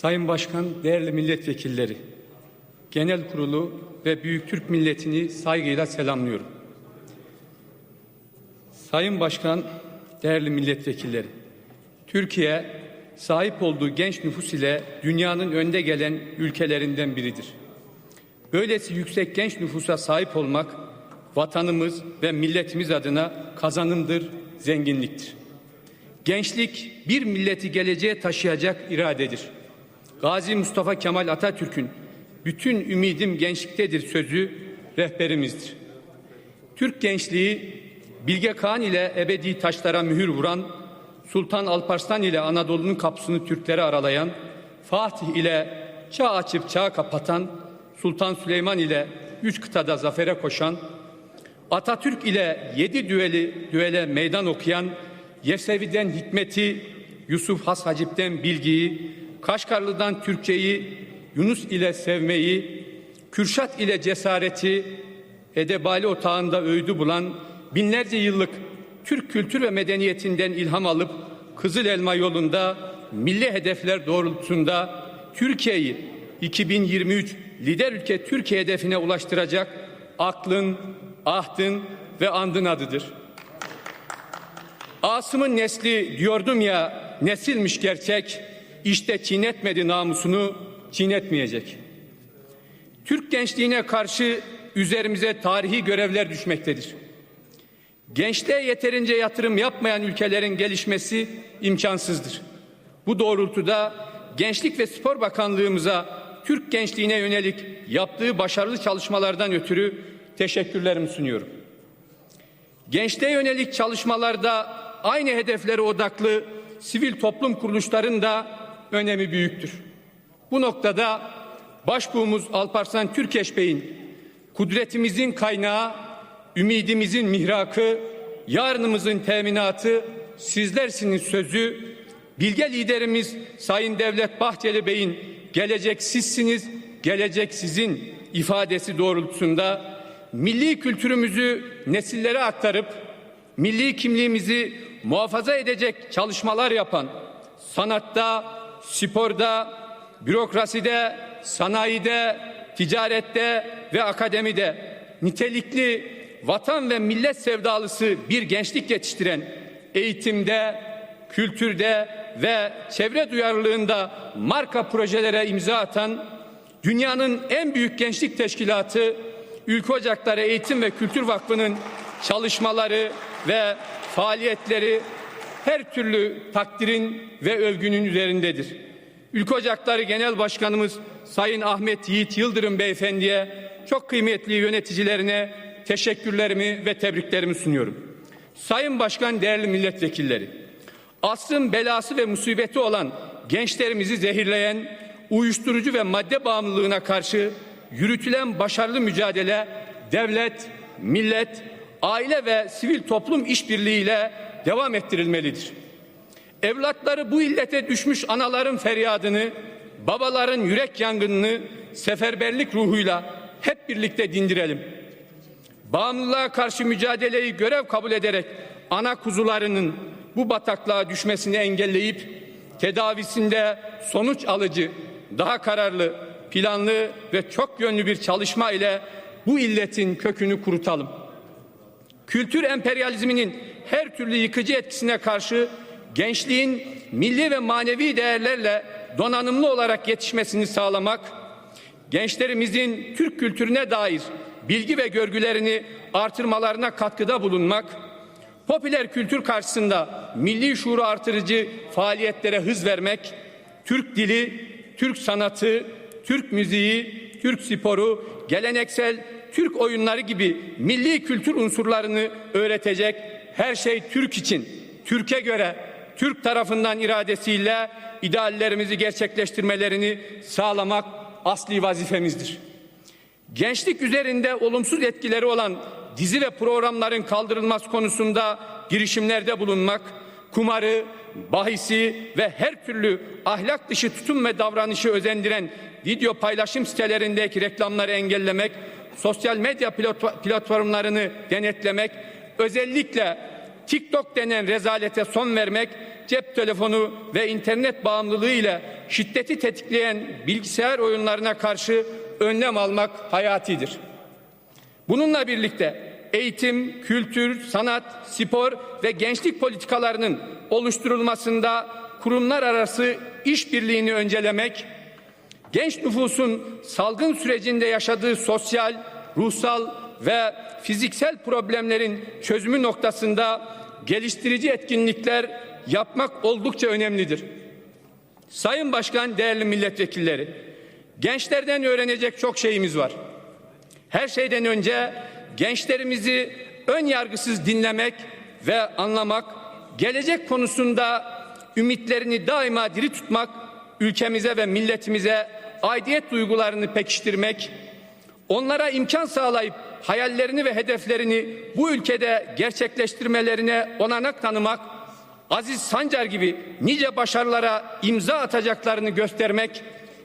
Sayın Başkan, değerli milletvekilleri, Genel Kurulu ve Büyük Türk milletini saygıyla selamlıyorum. Sayın Başkan, değerli milletvekilleri, Türkiye sahip olduğu genç nüfus ile dünyanın önde gelen ülkelerinden biridir. Böylesi yüksek genç nüfusa sahip olmak vatanımız ve milletimiz adına kazanımdır, zenginliktir. Gençlik bir milleti geleceğe taşıyacak iradedir. Gazi Mustafa Kemal Atatürk'ün bütün ümidim gençliktedir sözü rehberimizdir. Türk gençliği Bilge Kağan ile ebedi taşlara mühür vuran, Sultan Alparslan ile Anadolu'nun kapısını Türklere aralayan, Fatih ile çağ açıp çağ kapatan, Sultan Süleyman ile üç kıtada zafere koşan, Atatürk ile yedi düeli, düele meydan okuyan, Yesevi'den hikmeti, Yusuf Has Hacip'ten bilgiyi, Kaşgarlı'dan Türkçeyi, Yunus ile sevmeyi, Kürşat ile cesareti, Edebali otağında öğüdü bulan, binlerce yıllık Türk kültür ve medeniyetinden ilham alıp Kızıl Elma yolunda milli hedefler doğrultusunda Türkiye'yi 2023 lider ülke Türkiye hedefine ulaştıracak aklın, ahdın ve andın adıdır. Asım'ın nesli diyordum ya nesilmiş gerçek işte çiğnetmedi namusunu çiğnetmeyecek. Türk gençliğine karşı üzerimize tarihi görevler düşmektedir. Gençliğe yeterince yatırım yapmayan ülkelerin gelişmesi imkansızdır. Bu doğrultuda Gençlik ve Spor Bakanlığımıza Türk gençliğine yönelik yaptığı başarılı çalışmalardan ötürü teşekkürlerimi sunuyorum. Gençliğe yönelik çalışmalarda aynı hedeflere odaklı sivil toplum kuruluşlarının da önemi büyüktür. Bu noktada Başbuğumuz Alparslan Türkeş Bey'in kudretimizin kaynağı, ümidimizin mihrakı, yarınımızın teminatı sizlersiniz sözü bilge liderimiz Sayın Devlet Bahçeli Bey'in gelecek sizsiniz, gelecek sizin ifadesi doğrultusunda milli kültürümüzü nesillere aktarıp milli kimliğimizi muhafaza edecek çalışmalar yapan sanatta, sporda, bürokraside, sanayide, ticarette ve akademide nitelikli vatan ve millet sevdalısı bir gençlik yetiştiren eğitimde, kültürde ve çevre duyarlılığında marka projelere imza atan dünyanın en büyük gençlik teşkilatı Ülke Ocakları Eğitim ve Kültür Vakfı'nın çalışmaları ve faaliyetleri her türlü takdirin ve övgünün üzerindedir. Ülke Ocakları Genel Başkanımız Sayın Ahmet Yiğit Yıldırım Beyefendi'ye çok kıymetli yöneticilerine teşekkürlerimi ve tebriklerimi sunuyorum. Sayın Başkan, değerli milletvekilleri, asrın belası ve musibeti olan gençlerimizi zehirleyen uyuşturucu ve madde bağımlılığına karşı yürütülen başarılı mücadele devlet, millet, aile ve sivil toplum işbirliğiyle devam ettirilmelidir. Evlatları bu illete düşmüş anaların feryadını, babaların yürek yangınını seferberlik ruhuyla hep birlikte dindirelim. Bağımlılığa karşı mücadeleyi görev kabul ederek ana kuzularının bu bataklığa düşmesini engelleyip tedavisinde sonuç alıcı, daha kararlı, planlı ve çok yönlü bir çalışma ile bu illetin kökünü kurutalım. Kültür emperyalizminin her türlü yıkıcı etkisine karşı gençliğin milli ve manevi değerlerle donanımlı olarak yetişmesini sağlamak, gençlerimizin Türk kültürüne dair bilgi ve görgülerini artırmalarına katkıda bulunmak, popüler kültür karşısında milli şuuru artırıcı faaliyetlere hız vermek, Türk dili, Türk sanatı, Türk müziği, Türk sporu, geleneksel Türk oyunları gibi milli kültür unsurlarını öğretecek her şey Türk için, Türkiye göre, Türk tarafından iradesiyle ideallerimizi gerçekleştirmelerini sağlamak asli vazifemizdir. Gençlik üzerinde olumsuz etkileri olan dizi ve programların kaldırılması konusunda girişimlerde bulunmak, kumarı, bahisi ve her türlü ahlak dışı tutum ve davranışı özendiren video paylaşım sitelerindeki reklamları engellemek, sosyal medya platformlarını denetlemek, özellikle TikTok denen rezalete son vermek, cep telefonu ve internet bağımlılığı ile şiddeti tetikleyen bilgisayar oyunlarına karşı önlem almak hayatidir. Bununla birlikte eğitim, kültür, sanat, spor ve gençlik politikalarının oluşturulmasında kurumlar arası işbirliğini öncelemek, genç nüfusun salgın sürecinde yaşadığı sosyal, ruhsal ve fiziksel problemlerin çözümü noktasında geliştirici etkinlikler yapmak oldukça önemlidir. Sayın Başkan, değerli milletvekilleri, gençlerden öğrenecek çok şeyimiz var. Her şeyden önce gençlerimizi ön yargısız dinlemek ve anlamak, gelecek konusunda ümitlerini daima diri tutmak, ülkemize ve milletimize aidiyet duygularını pekiştirmek, onlara imkan sağlayıp hayallerini ve hedeflerini bu ülkede gerçekleştirmelerine onanak tanımak, Aziz Sancar gibi nice başarılara imza atacaklarını göstermek,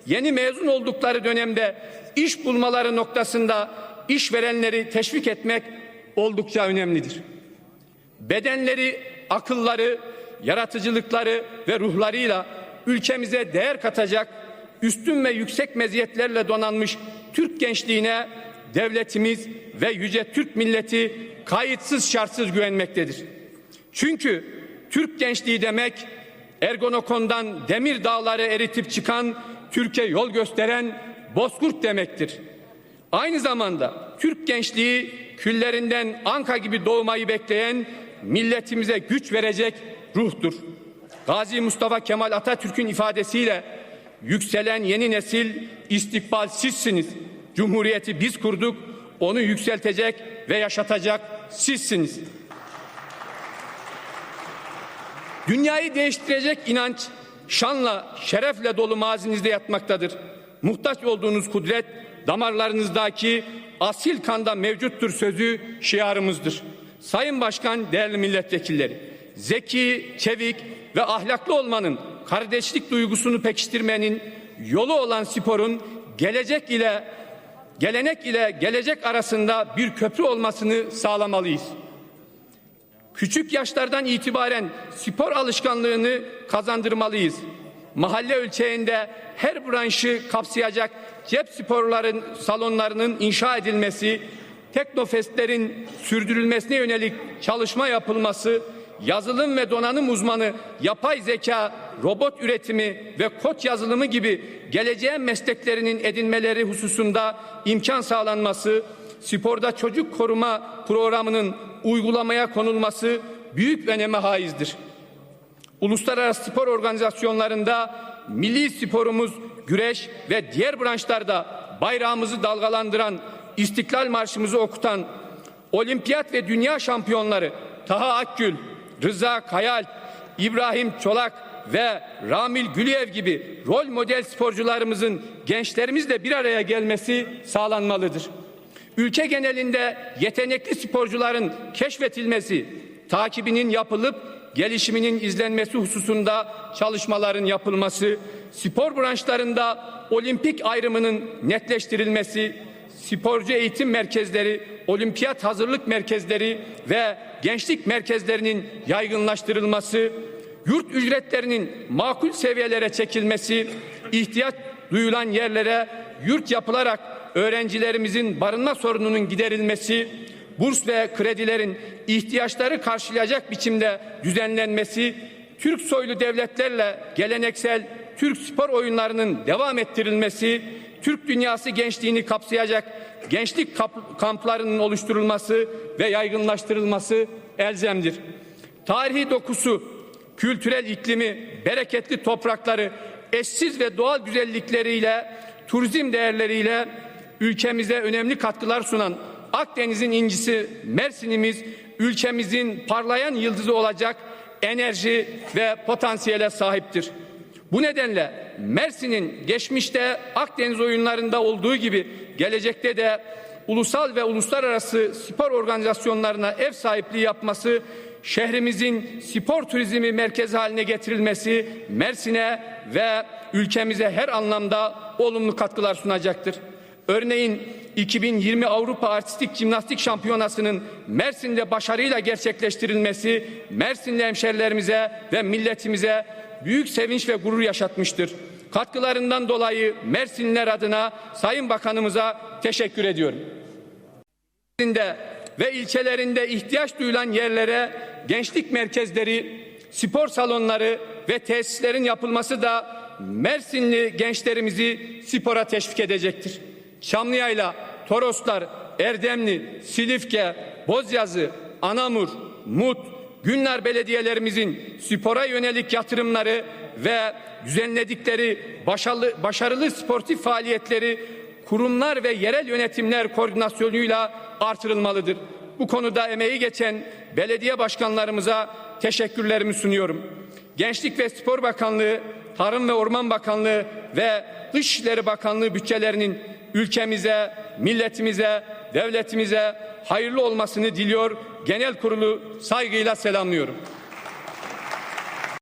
yeni mezun oldukları dönemde iş bulmaları noktasında işverenleri teşvik etmek oldukça önemlidir. Bedenleri, akılları, yaratıcılıkları ve ruhlarıyla ülkemize değer katacak üstün ve yüksek meziyetlerle donanmış Türk gençliğine devletimiz ve yüce Türk milleti kayıtsız şartsız güvenmektedir. Çünkü Türk gençliği demek Ergonokon'dan demir dağları eritip çıkan Türkiye yol gösteren bozkurt demektir. Aynı zamanda Türk gençliği küllerinden Anka gibi doğmayı bekleyen milletimize güç verecek ruhtur. Gazi Mustafa Kemal Atatürk'ün ifadesiyle yükselen yeni nesil istikbal sizsiniz. Cumhuriyeti biz kurduk, onu yükseltecek ve yaşatacak sizsiniz. Dünyayı değiştirecek inanç şanla, şerefle dolu mazinizde yatmaktadır. Muhtaç olduğunuz kudret damarlarınızdaki asil kanda mevcuttur sözü şiarımızdır. Sayın Başkan, değerli milletvekilleri, zeki, çevik ve ahlaklı olmanın, kardeşlik duygusunu pekiştirmenin yolu olan sporun gelecek ile gelenek ile gelecek arasında bir köprü olmasını sağlamalıyız. Küçük yaşlardan itibaren spor alışkanlığını kazandırmalıyız. Mahalle ölçeğinde her branşı kapsayacak cep sporların salonlarının inşa edilmesi, teknofestlerin sürdürülmesine yönelik çalışma yapılması, yazılım ve donanım uzmanı, yapay zeka, robot üretimi ve kod yazılımı gibi geleceğin mesleklerinin edinmeleri hususunda imkan sağlanması, sporda çocuk koruma programının uygulamaya konulması büyük öneme haizdir. Uluslararası spor organizasyonlarında milli sporumuz güreş ve diğer branşlarda bayrağımızı dalgalandıran, İstiklal Marşımızı okutan olimpiyat ve dünya şampiyonları Taha Akgül, Rıza Kayal, İbrahim Çolak ve Ramil Gülüev gibi rol model sporcularımızın gençlerimizle bir araya gelmesi sağlanmalıdır. Ülke genelinde yetenekli sporcuların keşfetilmesi, takibinin yapılıp gelişiminin izlenmesi hususunda çalışmaların yapılması, spor branşlarında olimpik ayrımının netleştirilmesi, sporcu eğitim merkezleri, olimpiyat hazırlık merkezleri ve gençlik merkezlerinin yaygınlaştırılması, yurt ücretlerinin makul seviyelere çekilmesi, ihtiyaç duyulan yerlere yurt yapılarak öğrencilerimizin barınma sorununun giderilmesi, burs ve kredilerin ihtiyaçları karşılayacak biçimde düzenlenmesi, Türk soylu devletlerle geleneksel Türk spor oyunlarının devam ettirilmesi, Türk dünyası gençliğini kapsayacak gençlik kamplarının oluşturulması ve yaygınlaştırılması elzemdir. Tarihi dokusu, kültürel iklimi, bereketli toprakları, eşsiz ve doğal güzellikleriyle, turizm değerleriyle ülkemize önemli katkılar sunan Akdeniz'in incisi Mersin'imiz ülkemizin parlayan yıldızı olacak enerji ve potansiyele sahiptir. Bu nedenle Mersin'in geçmişte Akdeniz oyunlarında olduğu gibi gelecekte de ulusal ve uluslararası spor organizasyonlarına ev sahipliği yapması, şehrimizin spor turizmi merkezi haline getirilmesi Mersin'e ve ülkemize her anlamda olumlu katkılar sunacaktır. Örneğin 2020 Avrupa Artistik Jimnastik Şampiyonası'nın Mersin'de başarıyla gerçekleştirilmesi Mersinli hemşerilerimize ve milletimize büyük sevinç ve gurur yaşatmıştır. Katkılarından dolayı Mersinliler adına Sayın Bakanımıza teşekkür ediyorum. Mersin'de ve ilçelerinde ihtiyaç duyulan yerlere gençlik merkezleri, spor salonları ve tesislerin yapılması da Mersinli gençlerimizi spora teşvik edecektir. Çamlıyayla, Toroslar, Erdemli, Silifke, Bozyazı, Anamur, Mut, Günler belediyelerimizin spora yönelik yatırımları ve düzenledikleri başarılı, başarılı sportif faaliyetleri kurumlar ve yerel yönetimler koordinasyonuyla artırılmalıdır. Bu konuda emeği geçen belediye başkanlarımıza teşekkürlerimi sunuyorum. Gençlik ve Spor Bakanlığı, Tarım ve Orman Bakanlığı ve Dışişleri Bakanlığı bütçelerinin ülkemize, milletimize, devletimize hayırlı olmasını diliyor. Genel kurulu saygıyla selamlıyorum.